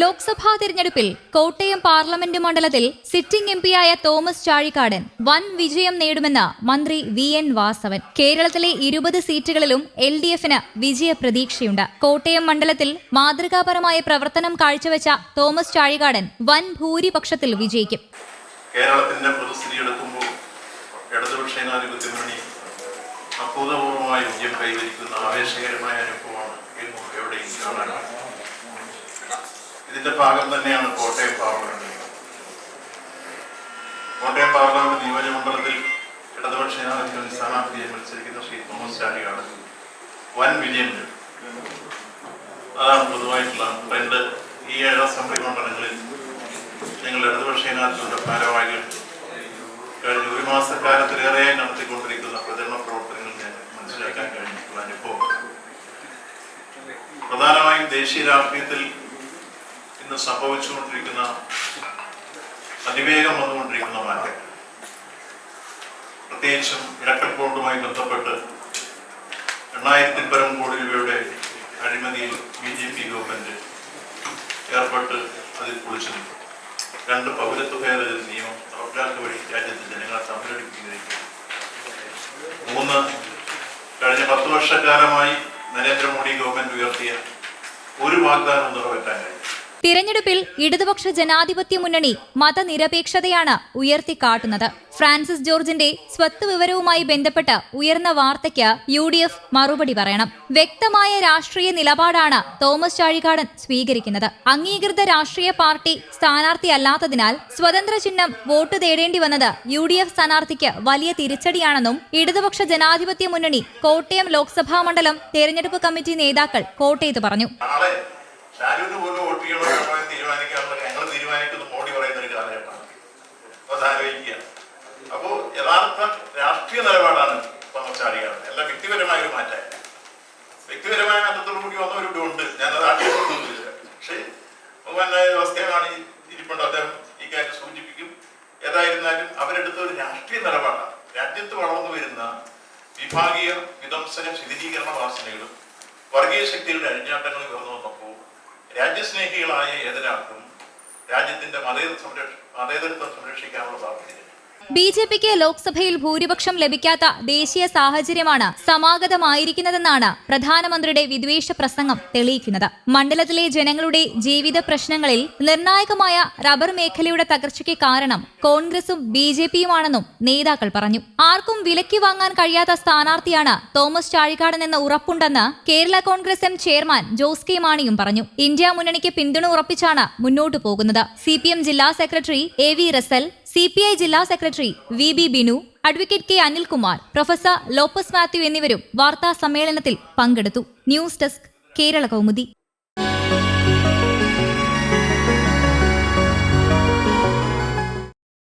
ലോക്സഭാ തിരഞ്ഞെടുപ്പിൽ കോട്ടയം പാർലമെന്റ് മണ്ഡലത്തിൽ sitting M പിയായ തോമസ് ചാഴിക്കാടൻ വൻ വിജയം നേടുമെന്ന് മന്ത്രി വി എൻ വാസവൻ. കേരളത്തിലെ ഇരുപത് സീറ്റുകളിലും എൽ ഡി എഫിന് വിജയ പ്രതീക്ഷയുണ്ട്. കോട്ടയം മണ്ഡലത്തിൽ മാതൃകാപരമായ പ്രവർത്തനം കാഴ്ചവെച്ച തോമസ് ചാഴികാടൻ വൻ ഭൂരിപക്ഷത്തിൽ വിജയിക്കും. കേരളത്തിന്റെ കൈവരിക്കുന്ന ആവേശകരമായ അനുഭവമാണ് ഇതിന്റെ ഭാഗം തന്നെയാണ് കോട്ടയം പാർലമെന്റ്. കോട്ടയം പാർലമെന്റ് നിയോജകമണ്ഡലത്തിൽ ഇടതുപക്ഷ ജനാധിപത്യ സ്ഥാനാർത്ഥിയെ മത്സരിക്കുന്ന ശ്രീ തോമസ് ചാണ്ടിയാണ് വൻ വിജയം. അതാണ് പൊതുവായിട്ടുള്ള ട്രെൻഡ് ഈ ഏഴ് അസംബ്ലി മണ്ഡലങ്ങളിൽ ഞങ്ങൾ ഇടതുപക്ഷ ജനാധിപത്യത്തിന്റെ ഭാരവാഹികൾ കഴിഞ്ഞ ഒരു മാസക്കാലത്തിലേറെയായി നടത്തിക്കൊണ്ടിരിക്കുന്ന പ്രചരണ പ്രവർത്തനങ്ങൾ ഞാൻ മനസ്സിലാക്കാൻ കഴിഞ്ഞിട്ടുള്ള അനുഭവം. പ്രധാനമായും ദേശീയ രാഷ്ട്രീയത്തിൽ ഇന്ന് സംഭവിച്ചുകൊണ്ടിരിക്കുന്ന അതിവേഗം വന്നുകൊണ്ടിരിക്കുന്ന മാറ്റം. പ്രത്യേകിച്ചും ഇലക്ട്രൽ ബോണ്ടുമായി ബന്ധപ്പെട്ട് എണ്ണായിരത്തി പരം കോടി രൂപയുടെ അഴിമതിയിൽ ബി ജെ പി ഗവൺമെന്റ് ഏർപ്പെട്ട് അതിൽ കുളിച്ചു രണ്ട് പൗരത്വ ഭേദഗതി നിയമം നടപ്പിലാക്കുക വഴി രാജ്യത്തെ ജനങ്ങളെ തമ്മിലടിപ്പിക്കുന്നതിലേക്ക് മൂന്ന് കഴിഞ്ഞ പത്ത് വർഷക്കാലമായി നരേന്ദ്രമോദി ഗവൺമെന്റ് ഉയർത്തിയ ഒരു വാഗ്ദാനവും നിറവേറ്റാൻ കഴിയും തിരഞ്ഞെടുപ്പിൽ ഇടതുപക്ഷ ജനാധിപത്യ മുന്നണി മതനിരപേക്ഷതയാണ് ഉയർത്തിക്കാട്ടുന്നത്. ഫ്രാൻസിസ് ജോർജിന്റെ സ്വത്ത് വിവരവുമായി ബന്ധപ്പെട്ട് ഉയർന്ന വാർത്തയ്ക്ക് യു ഡി എഫ് മറുപടി പറയണം. വ്യക്തമായ രാഷ്ട്രീയ നിലപാടാണ് തോമസ് ചാഴികാടൻ സ്വീകരിക്കുന്നത്. അംഗീകൃത രാഷ്ട്രീയ പാർട്ടി സ്ഥാനാർത്ഥിയല്ലാത്തതിനാൽ സ്വതന്ത്ര ചിഹ്നം വോട്ട് തേടേണ്ടി വന്നത് യു ഡി എഫ് സ്ഥാനാർത്ഥിക്ക് വലിയ തിരിച്ചടിയാണെന്നും ഇടതുപക്ഷ ജനാധിപത്യ മുന്നണി കോട്ടയം ലോക്സഭാ മണ്ഡലം തെരഞ്ഞെടുപ്പ് കമ്മിറ്റി നേതാക്കൾ കോട്ടയത്ത് പറഞ്ഞു. ചെയ്യണമെന്ന് തീരുമാനിക്കാനുള്ള ഞങ്ങൾ തീരുമാനിക്കുന്ന മോഡി പറയുന്ന ഒരു കാലഘട്ടമാണ്. അപ്പൊ ആലോചിക്കുക. അപ്പോ യഥാർത്ഥ രാഷ്ട്രീയ നിലപാടാണ് ചാടിയാണ് എല്ലാം വ്യക്തിപരമായ ഒരു മാറ്റം. വ്യക്തിപരമായ മാറ്റത്തോടു കൂടി ഒരു ഉണ്ട് ഞാനത് ആക്ഷേപിക്കുന്നില്ല പക്ഷേ ബഹുമാനായ വ്യവസ്ഥയാണ് ഇരിപ്പുണ്ട്. അദ്ദേഹം ഈ കാര്യം സൂചിപ്പിക്കും. ഏതായിരുന്നാലും അവരെടുത്ത ഒരു രാഷ്ട്രീയ നിലപാടാണ്. രാജ്യത്ത് വളർന്നു വരുന്ന വിഭാഗീയ വിധംസന ശിഥിലീകരണ വാസനകളും വർഗീയ ശക്തികളുടെ അഴിഞ്ഞാട്ടങ്ങൾ ഉയർന്നു വന്നപ്പോൾ രാജ്യസ്നേഹികളായ ഏതൊരാൾക്കും രാജ്യത്തിന്റെ മതേതര സംരക്ഷ മതേതരത്വം സംരക്ഷിക്കാനുള്ള സാധ്യത ബി ജെ പിക്ക് ലോക്സഭയിൽ ഭൂരിപക്ഷം ലഭിക്കാത്ത ദേശീയ സാഹചര്യമാണ് സമാഗതമായിരിക്കുന്നതെന്നാണ് പ്രധാനമന്ത്രിയുടെ വിദ്വേഷ പ്രസംഗം തെളിയിക്കുന്നത്. മണ്ഡലത്തിലെ ജനങ്ങളുടെ ജീവിത പ്രശ്നങ്ങളിൽ നിർണായകമായ റബ്ബർ മേഖലയുടെ തകർച്ചയ്ക്ക് കാരണം കോൺഗ്രസും ബി ജെ പിയുമാണെന്നും നേതാക്കൾ പറഞ്ഞു. ആർക്കും വിലക്കി വാങ്ങാൻ കഴിയാത്ത സ്ഥാനാർത്ഥിയാണ് തോമസ് ചാഴികാടൻ എന്ന ഉറപ്പുണ്ടെന്ന് Kerala Congress M chairman Jose K മാണിയും പറഞ്ഞു. ഇന്ത്യ മുന്നണിക്ക് പിന്തുണ ഉറപ്പിച്ചാണ് മുന്നോട്ടു പോകുന്നത്. സി ജില്ലാ secretary A V Russel C P I ജില്ലാ secretary V B Binu advocate K Anilkumar professor Lopez Mathew എന്നിവരും വാർത്താ സമ്മേളനത്തിൽ പങ്കെടുത്തു. News desk Kerala Kaumudi.